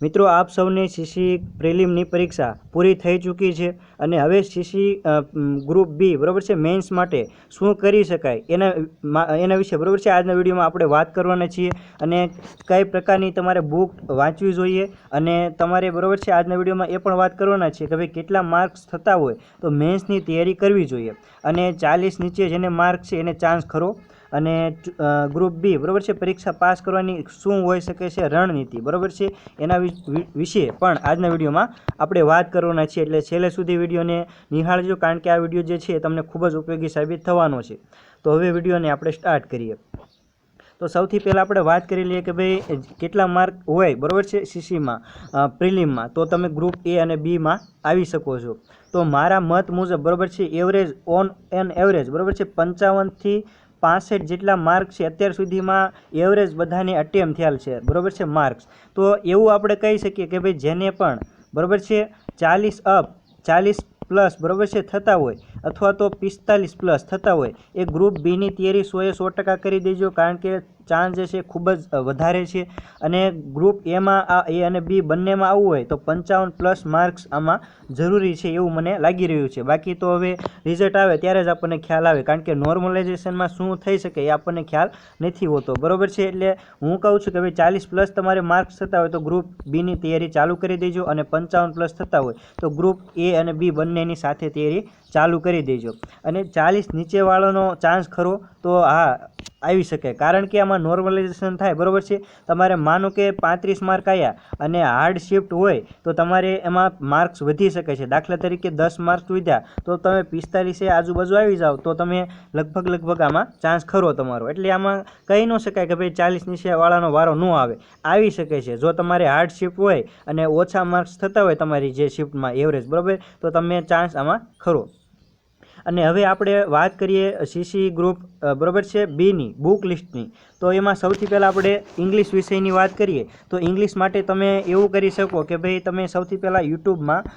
મિત્રો, આપ સૌની સીસી પ્રિલિમની પરીક્ષા પૂરી થઈ ચૂકી છે અને હવે સીસી ગ્રુપ બી, બરાબર છે? મેન્સ માટે શું કરી શકાય? એના એના વિશે, બરાબર છે? આજના વિડીયોમાં આપણે વાત કરવાના છીએ અને કઈ પ્રકારની તમારે બુક વાંચવી જોઈએ અને તમારે, બરાબર છે? આજના વિડીયોમાં એ પણ વાત કરવાના છીએ કે ભાઈ કેટલા માર્ક્સ થતા હોય તો મેન્સની તૈયારી કરવી જોઈએ. અને ચાલીસ નીચે જેને માર્ક છે એને ચાન્સ ખરો. અને ગ્રુપ બી બરાબર છે? પરીક્ષા પાસ કરવાની શું હોઈ શકે છે? રણનીતિ, બરાબર છે? એના વિશે પણ આજના વિડીયોમાં આપણે વાત કરવાના છીએ. એટલે છેલ્લે સુધી વિડીયોને નિહાળજો, કારણ કે આ વીડિયો જે છે તમને ખૂબ જ ઉપયોગી સાબિત થવાનો છે. તો હવે વિડીયોને આપણે સ્ટાર્ટ કરીએ. તો સૌથી પહેલાં આપણે વાત કરી લઈએ કે ભાઈ કેટલા માર્ક હોય, બરાબર છે? સીસીમાં પ્રિલિમમાં તો તમે ગ્રુપ એ અને બીમાં આવી શકો છો. તો મારા મત મુજબ, બરાબર છે? એવરેજ ઓન એન એવરેજ બરાબર છે? પંચાવનથી પાસઠ જેટલા માર્ક છે, અત્યાર સુધીમાં એવરેજ બધાને અટેમ થયેલ છે. બરાબર છે માર્ક્સ તો એવું આપણે કહી શકીએ કે ભાઈ જેને પણ, બરાબર છે, ચાલીસ અપ ચાલીસ પ્લસ બરાબર છે, થતા હોય, અથવા તો પિસ્તાલીસ પ્લસ થતા હોય, એ ગ્રુપ બીની તૈયારી સોએ સો ટકા કરી દેજો, કારણ કે ચાન્સ જે છે ખૂબ જ વધારે છે. અને ગ્રુપ એમાં આ એ અને બી બંનેમાં આવવું હોય તો પંચાવન પ્લસ માર્ક્સ આમાં જરૂરી છે એવું મને લાગી રહ્યું છે. બાકી તો હવે રિઝલ્ટ આવે ત્યારે જ આપણને ખ્યાલ આવે. કારણ કે નોર્મલાઇઝેશનમાં શું થઈ શકે એ આપણને ખ્યાલ નથી હોતો. બરોબર છે? એટલે હું કહું છું કે ભાઈ ચાલીસ પ્લસ તમારે માર્ક્સ થતા હોય તો ગ્રુપ બીની તૈયારી ચાલુ કરી દેજો અને પંચાવન પ્લસ થતા હોય તો ગ્રુપ એ અને બી બંનેની સાથે તૈયારી ચાલુ કરી દેજો. અને ચાલીસ નીચેવાળાનો ચાન્સ ખરો તો હા આવી શકે. કારણ કે આમાં નોર્મલાઇઝેશન થાય, બરાબર છે? તમારે માનો કે પાંત્રીસ માર્ક આવ્યા અને હાર્ડ શિફ્ટ હોય તો તમારે એમાં માર્ક્સ વધી શકે છે. દાખલા તરીકે દસ માર્ક્સ વધ્યા તો તમે પિસ્તાલીસે આજુબાજુ આવી જાઓ તો તમે લગભગ લગભગ આમાં ચાન્સ ખરો તમારો. એટલે આમાં કહી ન શકાય કે ભાઈ ચાલીસ નીચેવાળાનો વારો ન આવે. આવી શકે છે. જો તમારે હાર્ડ શિફ્ટ હોય અને ઓછા માર્ક્સ થતા હોય તમારી જે શિફ્ટમાં એવરેજ બરાબર? તો તમે ચાન્સ આમાં ખરો. અને હવે આપણે વાત કરીએ સીસી ગ્રુપ બરાબર છે? બીની બુક લિસ્ટની તો એમાં સૌથી પહેલાં આપણે ઇંગ્લિશ વિષયની વાત કરીએ. તો ઇંગ્લિશ માટે તમે એવું કરી શકો કે ભાઈ તમે સૌથી પહેલાં યુટ્યુબમાં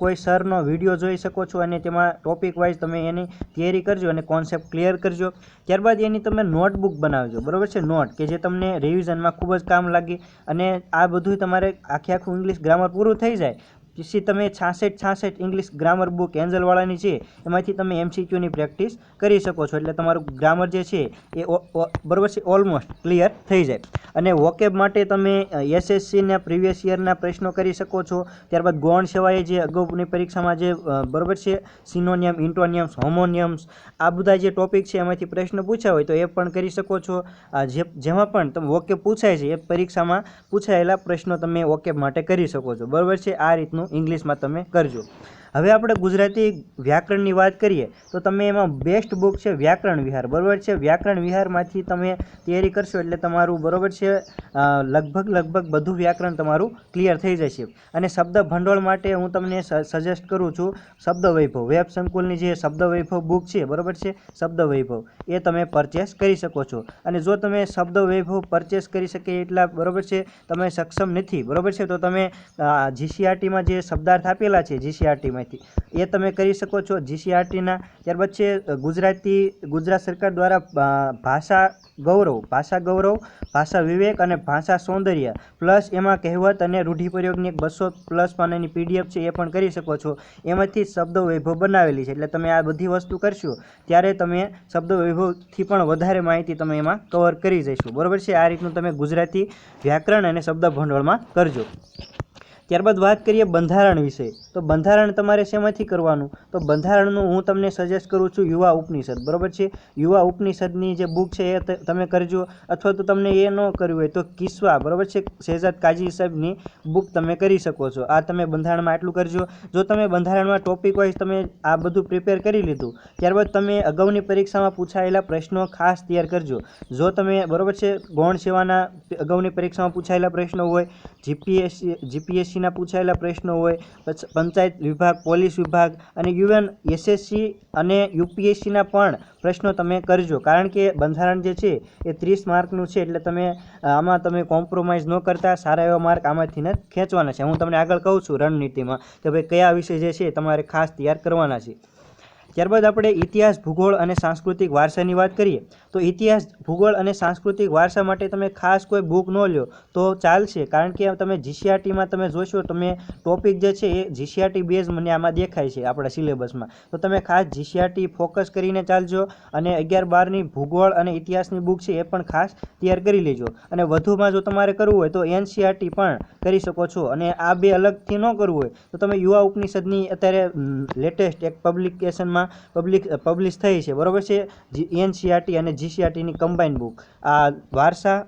કોઈ સરનો વીડિયો જોઈ શકો છો અને તેમાં ટોપિક વાઇઝ તમે એની તૈયારી કરજો અને કોન્સેપ્ટ ક્લિયર કરજો. ત્યારબાદ એની તમે નોટબુક બનાવજો. બરોબર છે? નોટ કે જે તમને રિવિઝનમાં ખૂબ જ કામ લાગે અને આ બધું તમારે આખે આખું ઇંગ્લિશ ગ્રામર પૂરું થઈ જાય. પછી તમે છાસઠ છાસઠ ઇંગ્લિશ ગ્રામર બુક એન્જલવાળાની છે, એમાંથી તમે એમસીક્યુની પ્રેક્ટિસ કરી શકો છો. એટલે તમારું ગ્રામર જે છે, એ બરોબર છે ઓલમોસ્ટ ક્લિયર થઈ જાય. અને વોકેબ માટે તમે એસએસસીના પ્રીવિયસ યરના પ્રશ્નો કરી શકો છો. ત્યારબાદ ગૌણ સેવાએ જે અગાઉની પરીક્ષામાં જે બરોબર છે સિનોનિયમ ઇન્ટોનિયમ્સ હોમોનિયમ્સ આ બધા જે ટોપિક છે, એમાંથી પ્રશ્ન પૂછ્યા હોય તો એ પણ કરી શકો છો. જે, જેમાં પણ તમે વોકેબ પૂછાય છે, એ પરીક્ષામાં પૂછાયેલા પ્રશ્નો તમે વોકેબ માટે કરી શકો છો. બરાબર છે, આ રીતનું ઇંગ્લિશમાં તમે કરજો. હવે આપણે ગુજરાતી વ્યાકરણની વાત કરીએ, તો તમે એમાં બેસ્ટ બુક છે વ્યાકરણ વિહાર. બરાબર છે? વ્યાકરણ વિહારમાંથી તમે તૈયારી કરશો એટલે તમારું બરાબર છે લગભગ લગભગ બધું વ્યાકરણ તમારું ક્લિયર થઈ જશે. અને શબ્દ ભંડોળ માટે હું તમને સજેસ્ટ કરું છું, શબ્દ વૈભવ. વેબ સંકુલની જે શબ્દ વૈભવ બુક છે, બરાબર છે? શબ્દ વૈભવ. એ તમે પરચેસ કરી શકો છો. અને જો તમે શબ્દ વૈભવ પરચેસ કરી શકે એટલા, બરાબર છે, તમે સક્ષમ નથી, બરાબર છે? તો તમે જીસીઆરટીમાં જે શબ્દાર્થ આપેલા છે જીસીઆરટીમાંથી એ તમે કરી શકો છો જીસીઆરટીના ત્યારબાદ છે ગુજરાતી, ગુજરાત સરકાર દ્વારા ભાષા ગૌરવ ભાષા ગૌરવ, ભાષા વિવેક અને ભાષા સૌંદર્ય, પ્લસ એમાં કહેવત અને રૂઢિપ્રયોગની એક બસો પ્લસ પાનાની પીડીએફ છે, એ પણ કરી શકો છો. એમાંથી શબ્દ વૈભવ બનાવેલી છે, એટલે તમે આ બધી વસ્તુ કરશો, ત્યારે તમે શબ્દ વૈભવથી પણ વધારે માહિતી તમે એમાં કવર કરી જઈશું. બરાબર છે? આ રીતનું તમે ગુજરાતી વ્યાકરણ અને શબ્દ ભંડોળમાં કરજો. ત્યારબાદ વાત કરીએ બંધારણ વિશે. તો બંધારણ તમારે શેમાંથી કરવાનું? તો બંધારણનું હું તમને સજેસ્ટ કરું છું યુવા ઉપનિષદ. બરાબર છે? યુવા ઉપનિષદની જે બુક છે એ તમે કરજો. અથવા તો તમને એ ન કર્યું હોય તો કિસ્વા, બરાબર છે? શહેજાદ કાજી સાહેબની બુક તમે કરી શકો છો. આ તમે બંધારણમાં આટલું કરજો. જો તમે બંધારણમાં ટોપિક વાઇઝ તમે આ બધું પ્રિપેર કરી લીધું, ત્યારબાદ તમે અગાઉની પરીક્ષામાં પૂછાયેલા પ્રશ્નો ખાસ તૈયાર કરજો. જો તમે, બરાબર છે? ગૌણ સેવાના અગાઉની પરીક્ષામાં પૂછાયેલા પ્રશ્નો હોય જીપીએસસી જીપીએસસીના પૂછાયેલા પ્રશ્નો હોય પંચાયત વિભાગ, પોલીસ વિભાગ અને યુએન એસએસસી અને યુપીએસસીના પણ પ્રશ્નો તમે કરજો. કારણ કે બંધારણ જે છે, એ ત્રીસ માર્કનું છે, એટલે તમે, આમાં તમે કોમ્પ્રોમાઇઝ ન કરતા, સારા એવા માર્ક આમાંથી ને ખેંચવાના છે. હું તમને આગળ કહું છું રણનીતિમાં કે ભાઈ કયા વિષય જે છે તમારે ખાસ તૈયાર કરવાના છે. ત્યારબાદ આપણે ઇતિહાસ, ભૂગોળ અને સાંસ્કૃતિક વારસાની વાત કરીએ, તો ઇતિહાસ, ભૂગોળ અને સાંસ્કૃતિક વારસા માટે તમે ખાસ કોઈ બુક ન લ્યો, તો ચાલશે. કારણ કે તમે જીસીઆરટીમાં તમે જોશો, તમે ટોપિક જે છે એ જીસીઆરટી બેઝ મને આમાં દેખાય છે આપણા સિલેબસમાં તો તમે ખાસ જીસીઆરટી ફોકસ કરીને ચાલજો અને અગિયાર બારની ભૂગોળ અને ઇતિહાસની બુક છે એ પણ ખાસ તૈયાર કરી લેજો. અને વધુમાં જો તમારે કરવું હોય તો એનસીઆરટી પણ કરી શકો છો. અને આ બે અલગથી ન કરવું હોય તો તમે યુવા ઉપનિષદની અત્યારે લેટેસ્ટ એક પબ્લિકેશનમાં પબ્લિક પબ્લિશ થઈ છે. બરોબર છે? એનસીઆરટી અને જીસીઆરટીની કમ્બાઈન બુક આ વારસા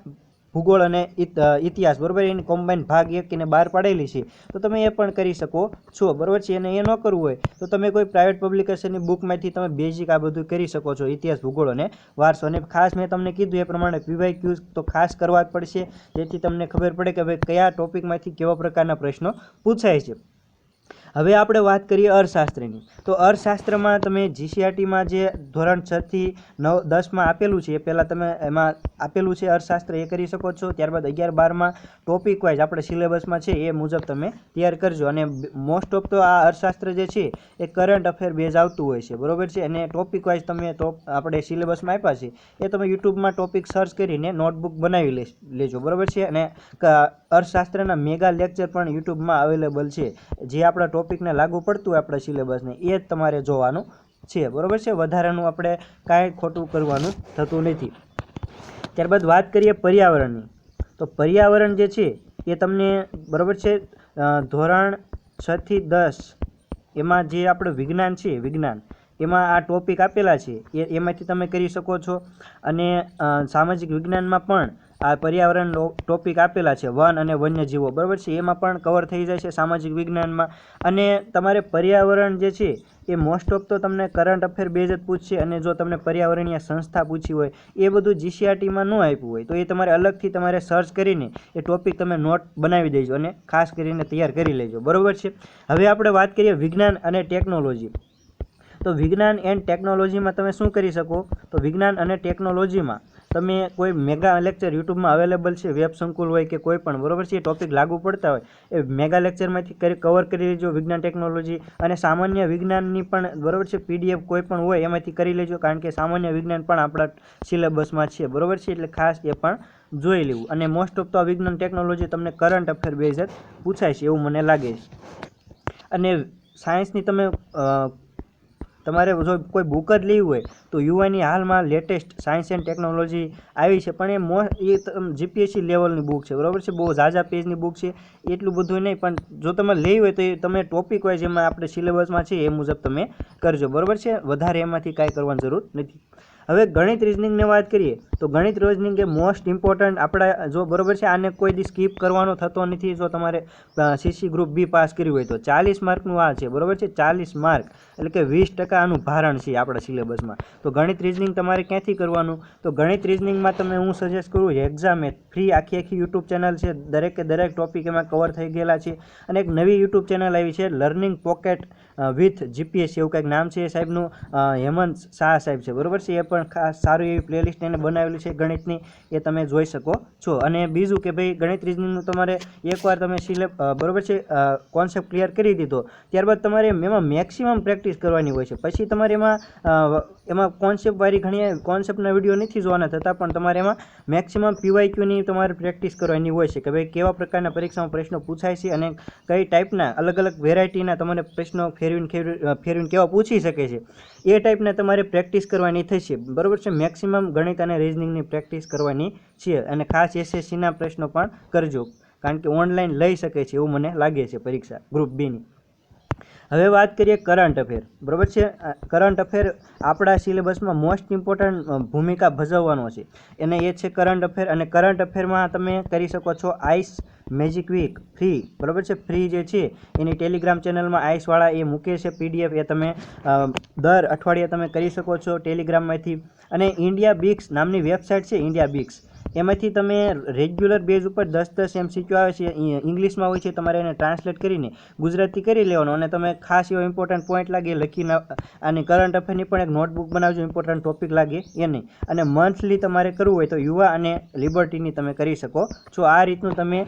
ભૂગોળ અને ઇત- ઇતિહાસ, બરોબર? એની કોમ્બાઈન ભાગ એક એને બહાર પાડેલી છે. તો તમે એ પણ કરી શકો છો. બરોબર છે? અને એ ન કરવું હોય, તો તમે કોઈ પ્રાઇવેટ પબ્લિકેશનની બુકમાંથી તમે બેઝિક આ બધું કરી શકો છો, ઇતિહાસ, ભૂગોળ અને વારસો. અને ખાસ મેં તમને કીધું એ પ્રમાણે પીવાય ક્યુઝ તો ખાસ કરવા જ પડશે, જેથી તમને ખબર પડે કે ભાઈ કયા ટોપિકમાંથી કેવા પ્રકારના પ્રશ્નો પૂછાય છે. હવે આપણે વાત કરીએ અર્થશાસ્ત્રની. તો અર્થશાસ્ત્રમાં તમે જીસીઆરટીમાં જે ધોરણ છથી નવ, દસમાં આપેલું છે, એ પહેલાં તમે એમાં આપેલું છે અર્થશાસ્ત્ર, એ કરી શકો છો. ત્યારબાદ અગિયાર, બારમાં ટોપિક વાઇઝ આપણે સિલેબસમાં છે, એ મુજબ તમે તૈયાર કરજો. અને મોસ્ટ ઓફ તો આ અર્થશાસ્ત્ર જે છે, એ કરંટ અફેર બેઝ આવતું હોય છે. બરોબર છે? અને ટોપિક વાઇઝ તમે ટોપ આપણે સિલેબસમાં આપ્યા છે, એ તમે યુટ્યુબમાં ટોપિક સર્ચ કરીને નોટબુક બનાવી લેજો. બરોબર છે? અને અર્થશાસ્ત્રના મેગા લેક્ચર પણ યુટ્યુબમાં અવેલેબલ છે. જે આપણા ટોપિકને લાગુ પડતું આપણા સિલેબસને, એ જ તમારે જોવાનું છે. બરોબર છે? વધારાનું આપણે કાંઈ ખોટું કરવાનું થતું નથી. ત્યારબાદ વાત કરીએ પર્યાવરણની. તો પર્યાવરણ જે છે, એ તમને, બરોબર છે? ધોરણ છથી દસ, એમાં જે આપણું વિજ્ઞાન છે, વિજ્ઞાન, એમાં આ ટોપિક આપેલા છે. એ, એમાંથી તમે કરી શકો છો. અને સામાજિક વિજ્ઞાનમાં પણ આ પર્યાવરણ ટોપિક આપેલા છે, વન અને વન્યજીવો, બરાબર છે? એમાં પણ કવર થઈ જાય છે સામાજિક વિજ્ઞાનમાં. અને તમારે પર્યાવરણ જે છે, એ મોસ્ટ ઓફ તો તમને કરંટ અફેર બેઝ જ પૂછશે, અને જો તમને પર્યાવરણીય સંસ્થા પૂછી હોય, એ બધું જીસીઆરટીમાં ન આપ્યું હોય, તો એ તમારે અલગથી તમારે સર્ચ કરીને એ ટોપિક તમે નોટ બનાવી દેજો અને ખાસ કરીને તૈયાર કરી લેજો, બરાબર છે? હવે આપણે વાત કરીએ વિજ્ઞાન અને ટેકનોલોજી તો વિજ્ઞાન એન્ડ ટેકનોલોજીમાં તમે શું કરી શકો? તો વિજ્ઞાન અને ટેકનોલોજીમાં તમે કોઈ મેગા લેક્ચર યુટ્યુબમાં અવેલેબલ છે, વેબ સંકુલ હોય કે કોઈ પણ, બરોબર છે? એ ટોપિક લાગુ પડતા હોય, એ મેગા લેક્ચરમાંથી કરી કવર કરી લેજો વિજ્ઞાન ટેકનોલોજી અને સામાન્ય વિજ્ઞાનની પણ, બરોબર છે? પીડીએફ કોઈ પણ હોય, એમાંથી કરી લેજો, કારણ કે સામાન્ય વિજ્ઞાન પણ આપણા સિલેબસમાં છે, બરોબર છે? એટલે ખાસ એ પણ જોઈ લેવું. અને મોસ્ટ ઓફ તો આ વિજ્ઞાન ટેકનોલોજી તમને કરંટ અફેર બેઝ પૂછાય છે, એવું મને લાગે છે. અને સાયન્સની તમે તમારે જો કોઈ બુક જ લેવી હોય, તો યુવાની હાલમાં લેટેસ્ટ સાયન્સ એન્ડ ટેકનોલોજી આવી છે. પણ એ મો એ જીપીએસસી લેવલની બુક છે, બરાબર છે? બહુ ઝાઝા પેજની બુક છે. એટલું બધું નહીં, પણ જો તમે લેવી હોય તો એ તમે ટોપિક વાઇઝ એમાં આપણે સિલેબસમાં છે એ મુજબ તમે કરજો, બરાબર છે? વધારે એમાંથી કાંઈ કરવાની જરૂર નથી. હવે ગણિત રિઝનિંગની વાત કરીએ, તો ગણિત રિઝનિંગ એ મોસ્ટ ઇમ્પોર્ટન્ટ આપણા, જો બરાબર છે? આને કોઈ દી સ્કીપ કરવાનો થતો નથી. જો તમારે સીસી ગ્રુપ બી પાસ કર્યું હોય તો ચાલીસ માર્કનું આ છે, બરોબર છે? ચાલીસ માર્ક એટલે કે વીસ ટકા આનું ભારણ છે આપણા સિલેબસમાં. તો ગણિત રિઝનિંગ તમારે ક્યાંથી કરવાનું? તો ગણિત રિઝનિંગમાં તમે હું સજેસ્ટ કરું એક્ઝામ એ ફ્રી આખી આખી યુટ્યુબ ચેનલ છે, દરેકે દરેક ટોપિક એમાં કવર થઈ ગયેલા છે. અને એક નવી યુટ્યુબ ચેનલ આવી છે લર્નિંગ પોકેટ વિથ જીપીએસસી એવું કંઈક નામ છે એ સાહેબનું હેમંત શાહ સાહેબ છે. બરોબર છે? એ પણ ખાસ સારી એવી પ્લેલિસ્ટ એને બનાવેલી છે ગણિતની, એ તમે જોઈ શકો છો. અને બીજું કે ભાઈ, ગણિત રિઝનિંગનું તમારે એકવાર તમે સિલેબ બરાબર છે? કોન્સેપ્ટ ક્લિયર કરી દીધો. ત્યારબાદ તમારે એમાં મેક્સિમમ પ્રેક્ટિસ કરવાની હોય છે. પછી તમારે એમાં એમાં કોન્સેપ્ટ વાળી ઘણી કોન્સેપ્ટના વીડિયો નથી જોવાના થતા, પણ તમારે એમાં મેક્સિમમ પીવાયક્યુની તમારે પ્રેક્ટિસ કરવાની હોય છે કે ભાઈ કેવા પ્રકારના પરીક્ષામાં પ્રશ્નો પૂછાય છે અને કઈ ટાઈપના અલગ અલગ વેરાયટીના તમને પ્રશ્નો ફેરવીને ફેરવી ફેરવીને કેવા પૂછી શકે છે. એ ટાઈપના તમારે પ્રેક્ટિસ કરવાની થશે બરાબર છે? મેક્સિમમ ગણિત અને રિઝનિંગની પ્રેક્ટિસ કરવાની છે અને ખાસ એસએસસીના પ્રશ્નો પણ કરજો. કારણ કે ઓનલાઈન લઈ શકે છે એવું મને લાગે છે પરીક્ષા ગ્રુપ બીની હવે વાત કરીએ કરંટ અફેર બરાબર છે? કરંટ અફેર આપણા સિલેબસમાં મોસ્ટ ઇમ્પોર્ટન્ટ ભૂમિકા ભજવવાનો છે. એને એ છે કરંટ અફેર અને કરંટ અફેરમાં તમે કરી શકો છો આઈસ મેજિક વીક ફ્રી બરોબર છે? ફ્રી જે છે, એની ટેલિગ્રામ ચેનલમાં આઈસવાળા એ મૂકે છે પીડીએફ એ તમે દર અઠવાડિયે તમે કરી શકો છો ટેલિગ્રામમાંથી અને ઇન્ડિયા બિક્સ નામની વેબસાઇટ છે ઇન્ડિયા બિક્સ એમાંથી તમે રેગ્યુલર બેઝ ઉપર દસ દસ એમસીક્યુ આવે છે ઇંગ્લિશમાં હોય છે, તમારે એને ટ્રાન્સલેટ કરીને ગુજરાતી કરી લેવાનો અને તમે ખાસ એવો ઇમ્પોર્ટન્ટ પોઈન્ટ લાગે, લખીને અને કરંટ અફેરની પણ એક નોટબુક બનાવજો ઇમ્પોર્ટન્ટ ટોપિક લાગે, એ નહીં. અને મંથલી તમારે કરવું હોય તો યુવા અને લિબર્ટીની તમે કરી શકો છો. આ રીતનું તમે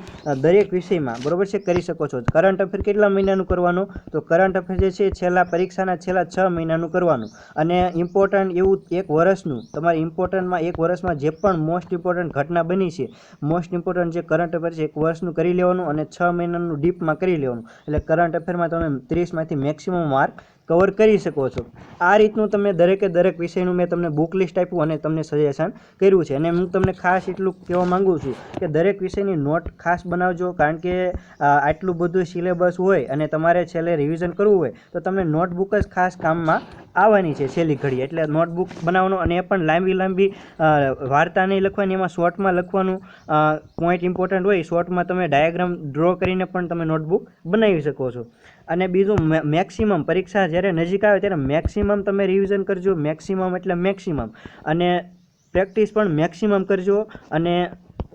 દરેક વિષયમાં બરોબર છે, કરી શકો છો. કરંટ અફેર કેટલા મહિનાનું કરવાનું? તો કરંટ અફેર જે છે, છેલ્લા પરીક્ષાના છેલ્લા છ મહિનાનું કરવાનું. અને ઇમ્પોર્ટન્ટ એવું એક વર્ષનું, તમારે ઇમ્પોર્ટન્ટમાં એક વર્ષમાં જે પણ મોસ્ટ ઇમ્પોર્ટન્ટ ઘટના બની છે. મોસ્ટ ઇમ્પોર્ટન્ટ જે કરંટ અફેર છે, એક વર્ષનું કરી લેવાનું અને છ મહિનાનું ડીપમાં કરી લેવાનું. એટલે કરંટ અફેરમાં તમે ત્રીસમાંથી મેક્સિમમ માર્ક કવર કરી શકો છો. આ રીતનું તમે દરેકે દરેક વિષયનું મેં તમને બુક લિસ્ટ આપ્યું અને તમને સજેશન કર્યું છે. અને હું તમને ખાસ એટલું કહેવા માગું છું કે દરેક વિષયની નોટ ખાસ બનાવજો, કારણ કે આટલું બધું સિલેબસ હોય અને તમારે છેલ્લે રિવિઝન કરવું હોય, તો તમને નોટબુક જ ખાસ કામમાં આવવાની છે છેલ્લી ઘડી. એટલે નોટબુક બનાવવાનું અને એ પણ લાંબી લાંબી વાર્તા નહીં લખવાની, એમાં શોર્ટમાં લખવાનું પોઈન્ટ ઇમ્પોર્ટન્ટ હોય શોર્ટમાં તમે ડાયાગ્રામ ડ્રો કરીને પણ તમે નોટબુક બનાવી શકો છો. અને બીજું મેક્સિમમ પરીક્ષા જ્યારે નજીક આવે ત્યારે મેક્સિમમ તમે રિવિઝન કરજો, મેક્સિમમ એટલે મેક્સિમમ. અને પ્રેક્ટિસ પણ મેક્સિમમ કરજો અને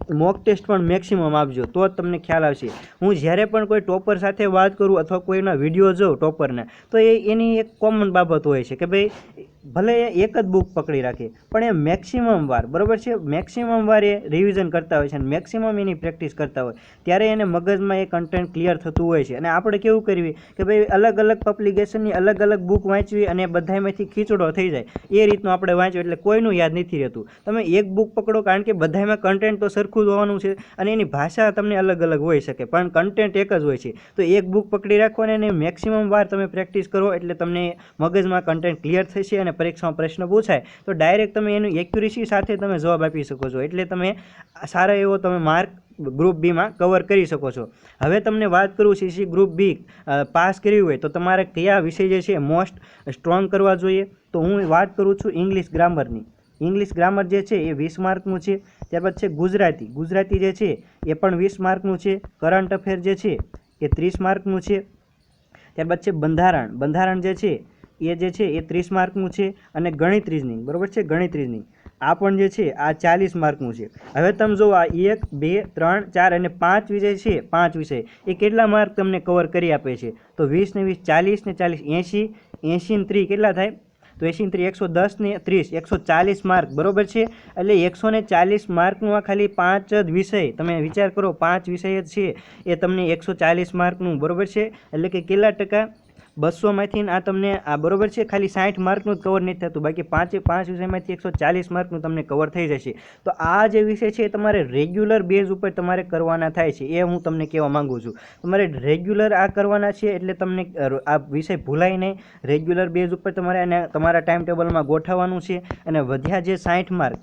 મોક ટેસ્ટ પણ મેક્સિમમ આપજો, તો જ તમને ખ્યાલ આવશે. હું જ્યારે પણ કોઈ ટોપર સાથે વાત કરું અથવા કોઈના વીડિયો જોઉં ટોપરના, તો એ, એની એક કોમન બાબત હોય છે કે ભાઈ ભલે એ એક જ બુક પકડી રાખીએ પણ એ મેક્સિમમ વાર, બરાબર છે? મેક્સિમમ વાર એ રિવિઝન કરતા હોય છે અને મેક્સિમમ એની પ્રેક્ટિસ કરતા હોય. ત્યારે એને મગજમાં એ કન્ટેન્ટ ક્લિયર થતું હોય છે. અને આપણે કેવું કરવી? કે ભાઈ, અલગ અલગ પબ્લિકેશનની અલગ અલગ બુક વાંચવી અને બધામાંથી ખીચડો થઈ જાય. એ રીતનું આપણે વાંચવું એટલે કોઈનું યાદ નથી રહેતું. તમે એક બુક પકડો કારણ કે બધામાં કન્ટેન્ટ તો સરખું જ હોવાનું છે અને એની ભાષા તમને અલગ અલગ હોઈ શકે, પણ કન્ટેન્ટ એક જ હોય છે. તો એક બુક પકડી રાખો અને એને મેક્સિમમ વાર તમે પ્રેક્ટિસ કરો એટલે તમને મગજમાં કન્ટેન્ટ ક્લિયર થશે અને પરીક્ષામાં પ્રશ્ન પૂછાય, તો ડાયરેક્ટ તમે એનું એક્યુરેસી સાથે તમે જવાબ આપી શકો છો. એટલે તમે સારો એવો તમે માર્ક ગ્રુપ બીમાં કવર કરી શકો છો. હવે તમને વાત કરું સીસી ગ્રુપ બી પાસ કરવી હોય તો તમારે કયા વિષય જે છે મોસ્ટ સ્ટ્રોંગ કરવા જોઈએ? તો હું વાત કરું છું ઇંગ્લિશ ગ્રામરની ઇંગ્લિશ ગ્રામર જે છે એ વીસ માર્કનું છે, ત્યારબાદ છે ગુજરાતી. ગુજરાતી જે છે એ પણ વીસ માર્કનું છે. કરંટ અફેર જે છે એ ત્રીસ માર્કનું છે. ત્યારબાદ છે બંધારણ. બંધારણ જે છે એ જે છે, એ ત્રીસ માર્કનું છે અને ગણિત રિઝનિંગ બરાબર છે? ગણિત રિઝનિંગ આ પણ જે છે, આ ચાલીસ માર્કનું છે. હવે તમે જુઓ, આ એક, બે, ત્રણ, ચાર અને પાંચ વિષય છે, પાંચ વિષય. એ કેટલા માર્ક તમને કવર કરી આપે છે? તો વીસ ને વીસ, ચાલીસ ને ચાલીસ, એંશી એંશી ને ત્રીસ કેટલા થાય? તો એંશી ને ત્રીસ, એકસો દસ ને ત્રીસ, એકસો ચાલીસ માર્ક, બરોબર છે? એટલે એકસો ને ચાલીસ માર્કનું આ ખાલી પાંચ જ વિષય. તમે વિચાર કરો, પાંચ વિષય જ છે. એ તમને એકસો ચાલીસ માર્કનું, બરોબર છે? એટલે કે કેટલા ટકા? બસોમાંથી આ તમને, આ બરોબર છે, ખાલી સાઠ માર્કનું જ કવર નથી થતું, બાકી પાંચે પાંચ વિષયમાંથી એકસો ચાલીસ માર્કનું તમને કવર થઈ જશે. તો આ જે વિષય છે એ તમારે રેગ્યુલર બેઝ ઉપર તમારે કરવાના થાય છે, એ હું તમને કહેવા માગું છું. તમારે રેગ્યુલર આ કરવાના છે એટલે તમને આ વિષય ભૂલાય નહીં. રેગ્યુલર બેઝ ઉપર તમારે એને તમારા ટાઈમ ટેબલમાં ગોઠવવાનું છે અને વધ્યા જે સાઠ માર્ક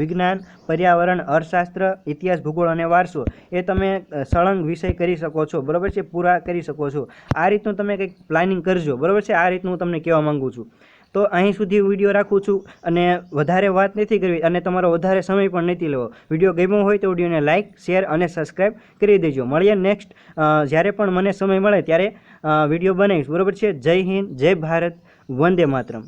વિજ્ઞાન, પર્યાવરણ, અર્થશાસ્ત્ર, ઇતિહાસ, ભૂગોળ અને વારસો, એ તમે સળંગ વિષય કરી શકો છો, બરાબર છે, પૂરા કરી શકો છો. આ રીતનું તમે કંઈક પ્લાનિંગ કરજો. બરાબર છે? આ રીતનું હું તમને કહેવા માંગુ છું. તો અહીં સુધી વીડિયો રાખું છું અને વધારે વાત નથી કરવી અને તમારો વધારે સમય પણ નથી લેવો. વીડિયો ગમ્યો હોય તો વિડીયોને લાઇક શેર અને સબસ્ક્રાઈબ કરી દેજો. મળીએ નેક્સ્ટ જ્યારે પણ મને સમય મળે ત્યારે વીડિયો બનાવીશ. બરાબર છે? જય હિન્દ, જય ભારત, વંદે માતરમ.